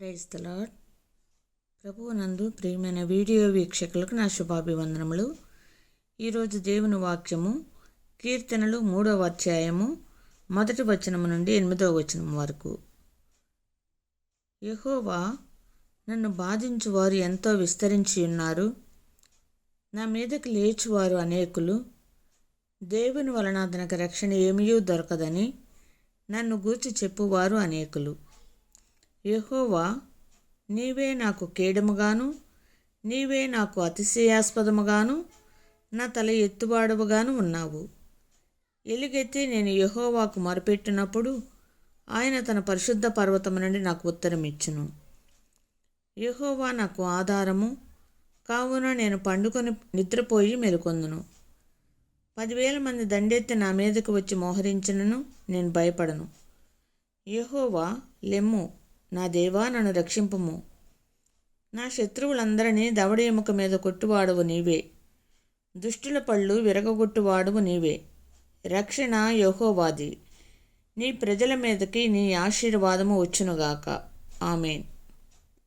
Praise తలాడ్ ప్రభువునందు ప్రియమైన video వీక్షకులకు నా శుభాభివందనములు. ఈరోజు దేవుని వాక్యము కీర్తనలు మూడవ అధ్యాయము మొదటి వచనము నుండి ఎనిమిదవ వచనం వరకు. యహోవా నన్ను బాధించువారు ఎంతో విస్తరించి ఉన్నారు. నా మీదకి లేచువారు అనేకులు. దేవుని వలన అతనికి రక్షణ ఏమీ దొరకదని నన్ను గూర్చి చెప్పువారు అనేకులు. యహోవా నీవే నాకు కేడముగాను నీవే నాకు అతిశయాస్పదముగాను నా తల ఎత్తుబాడవుగాను ఉన్నావు. ఎలుగెత్తి నేను యహోవాకు మొరపెట్టినప్పుడు ఆయన తన పరిశుద్ధ పర్వతము నుండి నాకు ఉత్తరం ఇచ్చును యహోవా నాకు ఆధారము కావున నేను పండుకొని నిద్రపోయి మెలుకొందును. పదివేల మంది దండెత్తి నా మీదకు వచ్చి మోహరించినను నేను భయపడను. యహోవా లెమ్ము నా దేవా నన్ను రక్షింపము. నా శత్రువులందరినీ దవడ ఎముక మీద కొట్టువాడవు నీవే. దుష్టుల పళ్ళు విరగొట్టువాడువు నీవే. రక్షణ యహోవాది. నీ ప్రజల మీదకి నీ ఆశీర్వాదము వచ్చునుగాక. ఆమెన్.